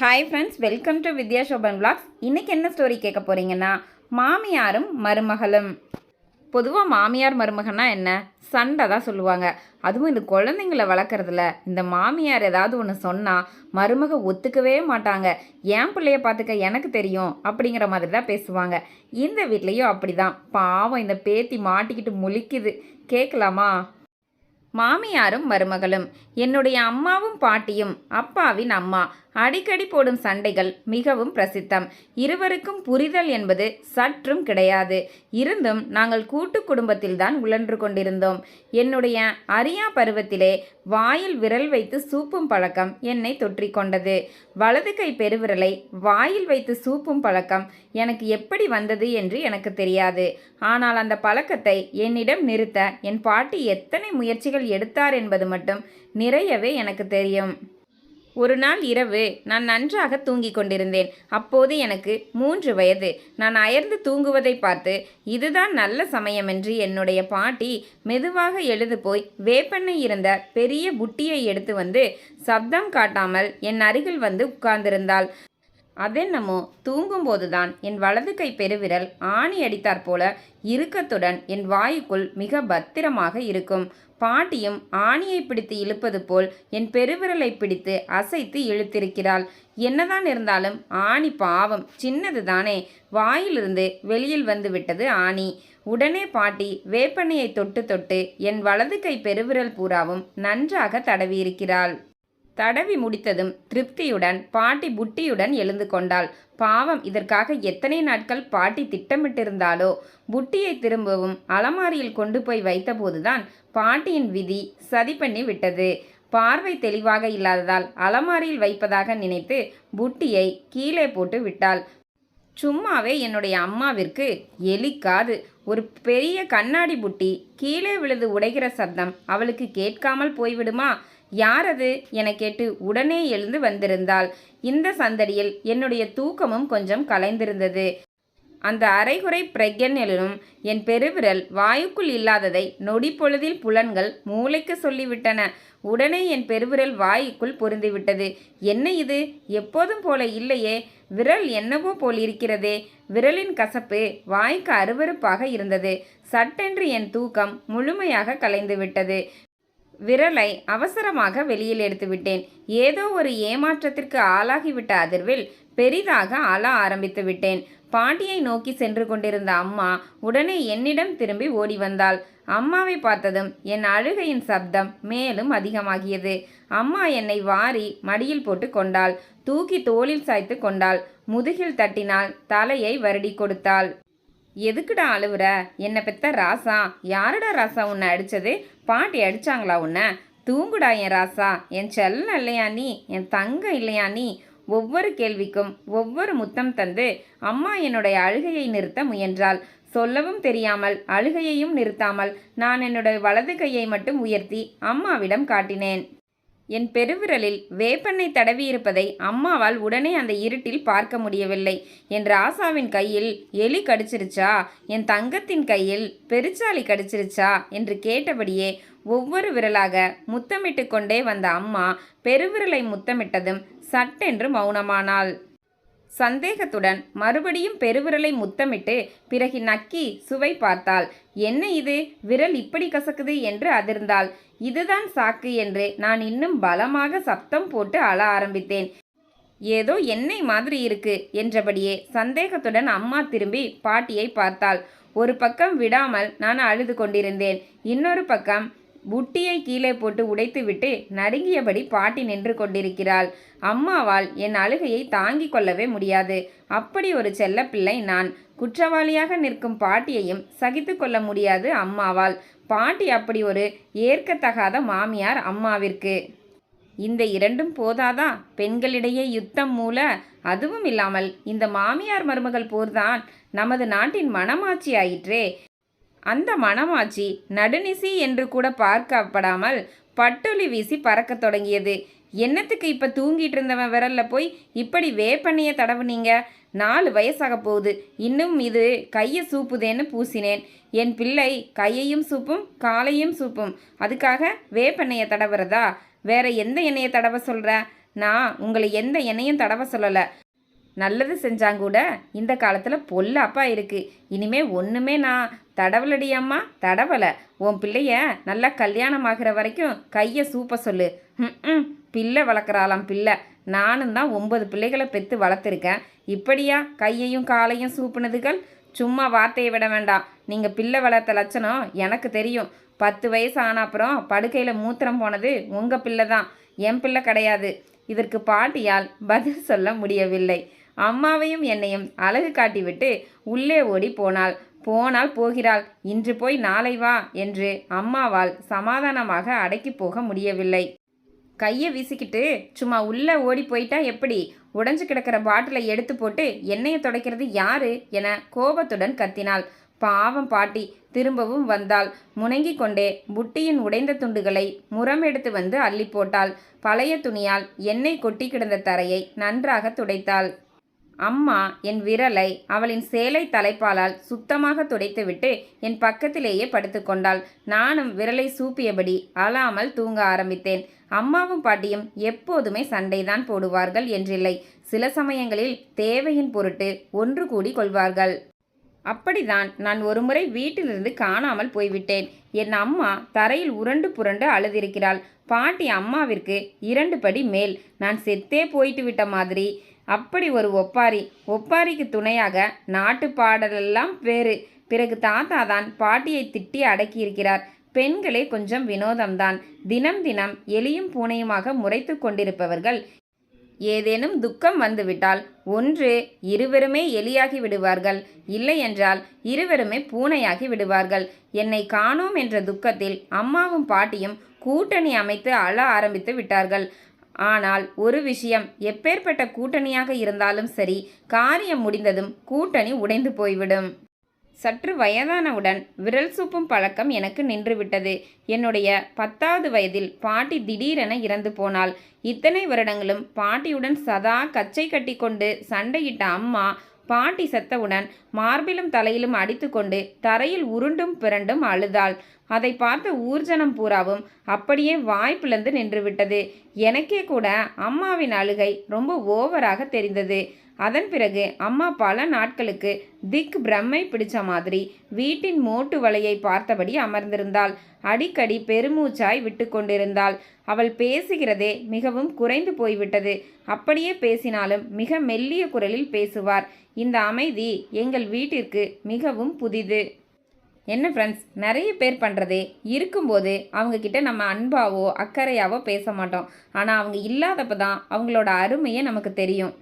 Hi friends welcome to Vidya Shoban blogs இன்னைக்கு என்ன story கேட்க போறீங்கன்னா மாமியாரும் மருமகளும். பொதுவாக மாமியார் மருமகன்னா என்ன? சண்டை தான் சொல்லுவாங்க. அதுவும் இந்த குழந்தைங்கள வளர்க்குறதுல இந்த மாமியார் ஏதாவது ஒன்று சொன்னால் மருமக ஒத்துக்கவே மாட்டாங்க. என் பிள்ளைய பார்த்துக்க? எனக்கு தெரியும். அப்படிங்கிற மாதிரி தான் பேசுவாங்க. இந்த வீட்லேயும் அப்படிதான். பாவம் இந்த பேத்தி மாட்டிக்கிட்டு முழிக்குது. கேட்கலாமா? மாமியாரும் மருமகளும் என்னுடைய அம்மாவும் பாட்டியும் அப்பாவின் அம்மா. அடிக்கடி போடும் சண்டைகள் மிகவும் பிரசித்தம். இருவருக்கும் புரிதல் என்பது சற்றும் கிடையாது. இருந்தும் நாங்கள் கூட்டு குடும்பத்தில்தான் உழன்று கொண்டிருந்தோம். என்னுடைய அரியா பருவத்திலே வாயில் விரல் வைத்து சூப்பும் பழக்கம் என்னை தொற்றிக்கொண்டது வலது கை பெருவிரலை வாயில் வைத்து சூப்பும் பழக்கம் எனக்கு எப்படி வந்தது என்று எனக்கு தெரியாது. ஆனால் அந்த பழக்கத்தை என்னிடம் நிறுத்த என் பாட்டி எத்தனை முயற்சிகள் எடுத்தார் என்பது மட்டும் நிறையவே எனக்கு தெரியும். ஒரு நாள் இரவு நான் நன்றாக தூங்கிக் கொண்டிருந்தேன். அப்போது எனக்கு மூன்று வயது. நான் அயர்ந்து தூங்குவதை பார்த்து இதுதான் நல்ல சமயமென்று என்னுடைய பாட்டி மெதுவாக எழுது போய் வேப்பெண்ணை இருந்த பெரிய புட்டியை எடுத்து வந்து சப்தம் காட்டாமல் என் அருகில் வந்து உட்கார்ந்திருந்தாள். அதென்னமோ தூங்கும்போதுதான் என் வலது கை பெருவிரல் ஆணி அடித்தாற் போல இறுக்கத்துடன் என் வாயுக்குள் மிக பத்திரமாக இருக்கும். பாட்டியும் ஆணியை பிடித்து இழுப்பது போல் என் பெருவிரலை பிடித்து அசைத்து இழுத்திருக்கிறாள். என்னதான் இருந்தாலும் ஆணி பாவம் சின்னது தானே. வாயிலிருந்து வெளியில் வந்து விட்டது ஆணி. உடனே பாட்டி வேப்பெண்ணையை தொட்டு தொட்டு என் வலது கை பெருவிரல் பூராவும் நன்றாக தடவியிருக்கிறாள். தடவி முடித்ததும் திருப்தியுடன் பாட்டி புட்டியுடன் எழுந்து கொண்டாள். பாவம் இதற்காக எத்தனை நாட்கள் பாட்டி திட்டமிட்டிருந்தாலோ புட்டியை திரும்பவும் அலமாரியில் கொண்டு போய் வைத்தபோதுதான் பாட்டியின் விதி சதி பண்ணி விட்டது. பார்வை தெளிவாக இல்லாததால் அலமாரியில் வைப்பதாக நினைத்து புட்டியை கீழே போட்டு விட்டாள். சும்மாவே என்னுடைய அம்மாவிற்கு எலிக்காது. ஒரு பெரிய கண்ணாடி புட்டி கீழே விழுது உடைகிற சத்தம் அவளுக்கு கேட்காமல் போய்விடுமா? யார் அது? என கேட்டு உடனே எழுந்து வந்திருந்தாள். இந்த சந்தடியில் என்னுடைய தூக்கமும் கொஞ்சம் கலைந்திருந்தது. அந்த அரைகுறை பிரக்ஞனிலும் என் பெருவிரல் வாயுக்குள் இல்லாததை நொடி பொழுதில் புலன்கள் மூளைக்கு சொல்லிவிட்டன. உடனே என் பெருவிரல் வாயுக்குள் பொருந்திவிட்டது. என்ன இது? எப்போதும் போல இல்லையே. விரல் என்னவோ போல் இருக்கிறதே விரலின் கசப்பு வாய்க்கு அருவருப்பாக இருந்தது. சட்டென்று என் தூக்கம் முழுமையாக கலைந்து விட்டது விரலை அவசரமாக வெளியில் எடுத்து விட்டேன். ஏதோ ஒரு ஏமாற்றத்திற்கு ஆளாகிவிட்ட அதிர்வில் பெரிதாக அழ ஆரம்பித்து விட்டேன். பாண்டியை நோக்கி சென்று கொண்டிருந்த அம்மா உடனே என்னிடம் திரும்பி ஓடி வந்தாள். அம்மாவை பார்த்ததும் என் அழுகையின் சப்தம் மேலும் அதிகமாகியது. அம்மா என்னை வாரி மடியில் போட்டு கொண்டாள். தூக்கி தோளில் சாய்த்து கொண்டாள். முதுகில் தட்டினாள் தலையை வருடி கொடுத்தாள். எதுக்குடா அழுவுற? என்னை பெத்த ராசா? யாருடா ராசா உன்னை அடிச்சது? பாட்டி அடித்தாங்களா உன்னை? தூங்குடா என் ராசா. என் செல்லம் இல்லையா நீ? என் தங்கம் இல்லையா நீ? ஒவ்வொரு கேள்விக்கும் ஒவ்வொரு முத்தம் தந்து அம்மா என்னுடைய அழுகையை நிறுத்த முயன்றாள். சொல்லவும் தெரியாமல் அழுகையையும் நிறுத்தாமல் நான் என்னுடைய வலது கையை மட்டும் உயர்த்தி அம்மாவிடம் காட்டினேன். என் பெருவிரலில் வேப்பெண்ணை தடவியிருப்பதை அம்மாவால் உடனே அந்த இருட்டில் பார்க்க முடியவில்லை. என் ராசாவின் கையில் எலி கடிச்சிருச்சா? என் தங்கத்தின் கையில் பெருச்சாளி கடிச்சிருச்சா? என்று கேட்டபடியே ஒவ்வொரு விரலாக முத்தமிட்டு கொண்டே வந்த அம்மா பெருவிரலை முத்தமிட்டதும் சட்டென்று மௌனமானாள். சந்தேகத்துடன் மறுபடியும் பெருவிரலை முத்தமிட்டு பிறகு நக்கி சுவை பார்த்தாள். என்ன இது? விரல் இப்படி கசக்குது? என்று அதிர்ந்தாள். இதுதான் சாக்கு என்று நான் இன்னும் பலமாக சப்தம் போட்டு அழ ஆரம்பித்தேன். ஏதோ எண்ணெய் மாதிரி இருக்கு என்றபடியே சந்தேகத்துடன் அம்மா திரும்பி பாட்டியை பார்த்தாள். ஒரு பக்கம் விடாமல் நான் அழுது கொண்டிருந்தேன். இன்னொரு பக்கம் புட்டியை கீழே போட்டு உடைத்துவிட்டு நடுங்கியபடி பாட்டி நின்று கொண்டிருக்கிறாள். அம்மாவால் என் அழுகையை தாங்கிக் கொள்ளவே முடியாது. அப்படி ஒரு செல்லப்பிள்ளை நான். குற்றவாளியாக நிற்கும் பாட்டியையும் சகித்து கொள்ள முடியாது அம்மாவால். பாட்டி அப்படி ஒரு ஏற்கத்தகாத மாமியார் அம்மாவிற்கு. இந்த இரண்டும் போதாதா? பெண்களிடையே யுத்தம் மூல அதுவும் இல்லாமல் இந்த மாமியார் மருமகள் போர்தான். நமது நாட்டின் மனமாட்சி ஆயிற்றே அந்த மணமாச்சி நடுநிசி என்று கூட பார்க்கப்படாமல் பட்டொலி வீசி பறக்கத் தொடங்கியது. என்னத்துக்கு இப்போ தூங்கிட்டு இருந்தவன் விரல்ல போய் இப்படி வேப்பண்ணைய தடவுனீங்க நாலு வயசாக போகுது. இன்னும் இது கையை சூப்புதேன்னு பூசினேன். என் பிள்ளை கையையும் சூப்பும் காலையும் சூப்பும். அதுக்காக வேப்பெண்ணெயை தடவுறதா? வேற எந்த எண்ணெயை தடவ சொல்கிற நான் உங்களை எந்த எண்ணெயும் தடவ சொல்லலை. நல்லது செஞ்சாங்கூட இந்த காலத்தில் பொல்லாப்பா இருக்குது இனிமே ஒன்றுமே நான் தடவலடி அம்மா தடவலை. உன் பிள்ளைய நல்லா கல்யாணம் ஆகிற வரைக்கும் கையை சூப்ப சொல்லு. ம் பிள்ளை வளர்க்குறாளாம் பிள்ளை. நானும் தான் ஒன்பது பிள்ளைகளை பெற்று வளர்த்துருக்கேன். இப்படியா கையையும் காலையும் சூப்புனதுகள்? சும்மா வார்த்தையை விட வேண்டாம். நீங்கள் பிள்ளை வளர்த்த லட்சணம் எனக்கு தெரியும். பத்து வயசு ஆன அப்புறம் படுக்கையில் மூத்திரம் போனது உங்கள் பிள்ளை தான். என் பிள்ளை கிடையாது. இதற்கு பாட்டியால் பதில் சொல்ல முடியவில்லை. அம்மாவையும் என்னையும் அழகு காட்டிவிட்டு உள்ளே ஓடி போனாள். போனால் போகிறாள். இன்று போய் நாளை வா என்று அம்மாவால் சமாதானமாக அடக்கி போக முடியவில்லை. கையை வீசிக்கிட்டு சும்மா உள்ளே ஓடி போயிட்டா எப்படி? உடைஞ்சு கிடக்கிற பாட்டிலை எடுத்து போட்டு எண்ணெயை துடைக்கிறது யாரு என கோபத்துடன் கத்தினாள். பாவம் பாட்டி திரும்பவும் வந்தாள். முணங்கிக் கொண்டே புட்டியின் உடைந்த துண்டுகளை முறம் எடுத்து வந்து அள்ளி போட்டாள். பழைய துணியால் எண்ணெய் கொட்டி கிடந்த தரையை நன்றாக துடைத்தாள். அம்மா என் விரலை அவளின் சேலை தலைப்பாலால் சுத்தமாக துடைத்துவிட்டு என் பக்கத்திலேயே படுத்துக்கொண்டாள் நானும் விரலை சூப்பியபடி அழாமல் தூங்க ஆரம்பித்தேன். அம்மாவும் பாட்டியும் எப்போதுமே சண்டைதான் போடுவார்கள் என்றில்லை. சில சமயங்களில் தேவையின் பொருட்டு ஒன்று கூடி கொள்வார்கள். அப்படிதான் நான் ஒருமுறை வீட்டிலிருந்து காணாமல் போய்விட்டேன். என் அம்மா தரையில் உருண்டு புரண்டு அழுதிருக்கிறாள். பாட்டி அம்மாவிற்கு இரண்டு படி மேல். நான் செத்தே போயிட்டு விட்ட மாதிரி. அப்படி ஒரு ஒப்பாரி. ஒப்பாரிக்கு துணையாக நாட்டு பாடலெல்லாம் வேறு. பிறகு தாத்தா தான் பாட்டியை திட்டி அடக்கியிருக்கிறார். பெண்களே கொஞ்சம் வினோதம்தான். தினம் தினம் எலியும் பூனையுமாக முறைத்து கொண்டிருப்பவர்கள் ஏதேனும் துக்கம் வந்துவிட்டால் ஒன்று இருவருமே எலியாகி விடுவார்கள். இல்லை என்றால் இருவருமே பூனையாகி விடுவார்கள். என்னை காணோம் என்ற துக்கத்தில் அம்மாவும் பாட்டியும் கூட்டணி அமைத்து அழ ஆரம்பித்து விட்டார்கள். ஆனால் ஒரு விஷயம் எப்பேற்பட்ட கூட்டணியாக இருந்தாலும் சரி காரியம் முடிந்ததும் கூட்டணி உடைந்து போய்விடும். சற்று வயதானவுடன் விரல் சூப்பும் பழக்கம் எனக்கு நின்றுவிட்டது. என்னுடைய பத்தாவது வயதில் பாட்டி திடீரென இறந்து போனாள். இத்தனை வருடங்களும் பாட்டியுடன் சதா கச்சை கட்டி கொண்டு சண்டையிட்ட அம்மா பாட்டி செத்தவுடன் மார்பிலும் தலையிலும் அடித்துக்கொண்டு தரையில் உருண்டும் பிறண்டும் அழுதாள். அதை பார்த்த ஊர்ஜனம் பூராவும் அப்படியே வாய் பிளந்து நின்றுவிட்டது. எனக்கே கூட அம்மாவின் அழுகை ரொம்ப ஓவராக தெரிந்தது. அதன் பிறகு அம்மா பல நாட்களுக்கு திக் பிரம்மை பிடிச்ச மாதிரி வீட்டின் மோட்டு வலையை பார்த்தபடி அமர்ந்திருந்தாள். அடிக்கடி பெருமூச்சாய் விட்டு கொண்டிருந்தாள். அவள் பேசுகிறதே மிகவும் குறைந்து போய்விட்டது. அப்படியே பேசினாலும் மிக மெல்லிய குரலில் பேசுவார். இந்த அமைதி எங்கள் வீட்டிற்கு மிகவும் புதிது. என்ன ஃப்ரெண்ட்ஸ் நிறைய பேர் பண்ணுறதே இருக்கும்போது அவங்கக்கிட்ட நம்ம அன்பாவோ அக்கறையாவோ பேச மாட்டோம். ஆனால் அவங்க இல்லாதப்ப தான் அவங்களோட அருமையே நமக்கு தெரியும்.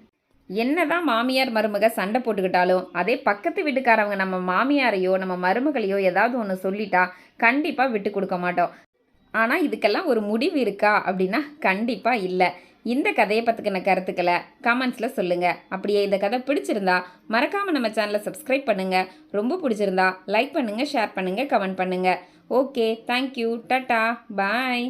என்னதான் மாமியார் மருமக சண்டை போட்டுக்கிட்டாலும் அதே பக்கத்து வீட்டுக்காரவங்க நம்ம மாமியாரையோ நம்ம மருமகளையோ ஏதாவது ஒன்று சொல்லிட்டா கண்டிப்பாக விட்டு கொடுக்க மாட்டோம். ஆனால் இதுக்கெல்லாம் ஒரு முடிவு இருக்கா அப்படின்னா கண்டிப்பாக இல்லை. இந்த கதையை பற்றின கருத்துக்களை கமெண்ட்ஸில் சொல்லுங்கள் அப்படியே இந்த கதை பிடிச்சிருந்தா மறக்காமல் நம்ம சேனலை சப்ஸ்கிரைப் பண்ணுங்கள் ரொம்ப பிடிச்சிருந்தா லைக் பண்ணுங்கள் ஷேர் பண்ணுங்கள் கமெண்ட் பண்ணுங்கள் ஓகே தேங்க்யூ டட்டா பாய்